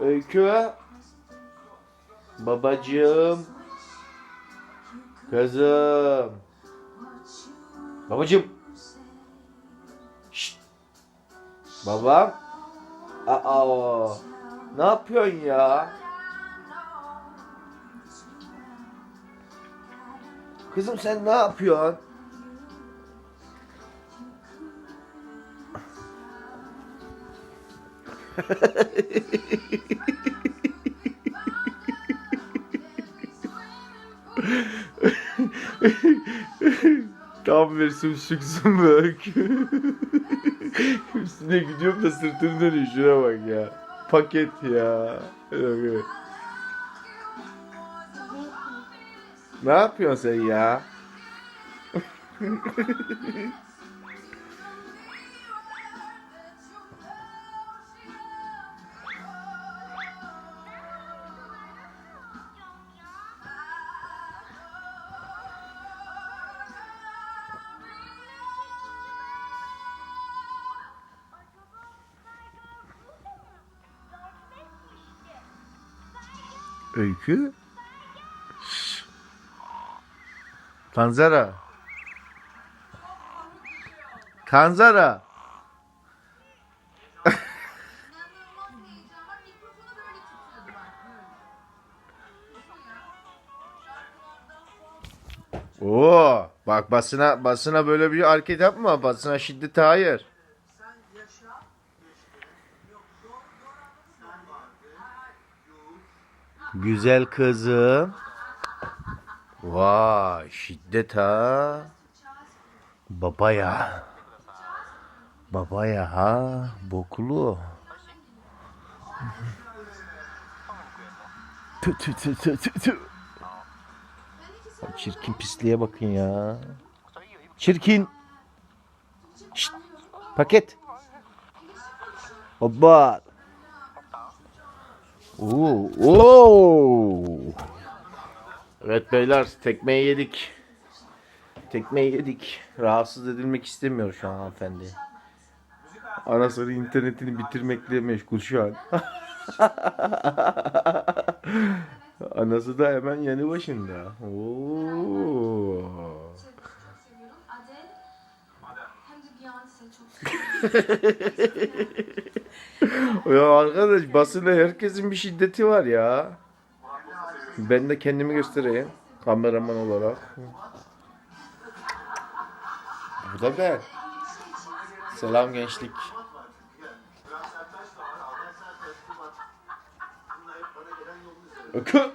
Öykü. Babacığım. Kızım. Babacığım. Şşt. Babam. Aa. Ne yapıyorsun ya? Kızım sen ne yapıyorsun? Tam bir sümsüksün be öykü. Üstüne gidiyorum da sırtım dönüyor şuna bak ya. Paket ya. Ne yapıyorsun sen ya? Öykü? Tanzara. Tanzara. Oo, bak basına basına böyle bir hareket yapma. Basına şiddete hayır. Güzel kızım. Vay şiddet ha. Baba ya. Baba ya ha. Boklu. Tü tü tü tü tü tü. Çirkin pisliğe bakın ya. Çirkin. Şşt. Paket. Hoppa. Oo. Oo. Evet beyler tekmeyi yedik. Tekmeyi yedik. Rahatsız edilmek istemiyor şu an hanımefendi. Anasını internetini bitirmekle meşgul şu an. Anası da hemen yanı başında. Oo. Ya arkadaş basında herkesin bir şiddeti var ya. Ben de kendimi göstereyim. Kameraman olarak. Bu da ben. Selam gençlik. Ökü.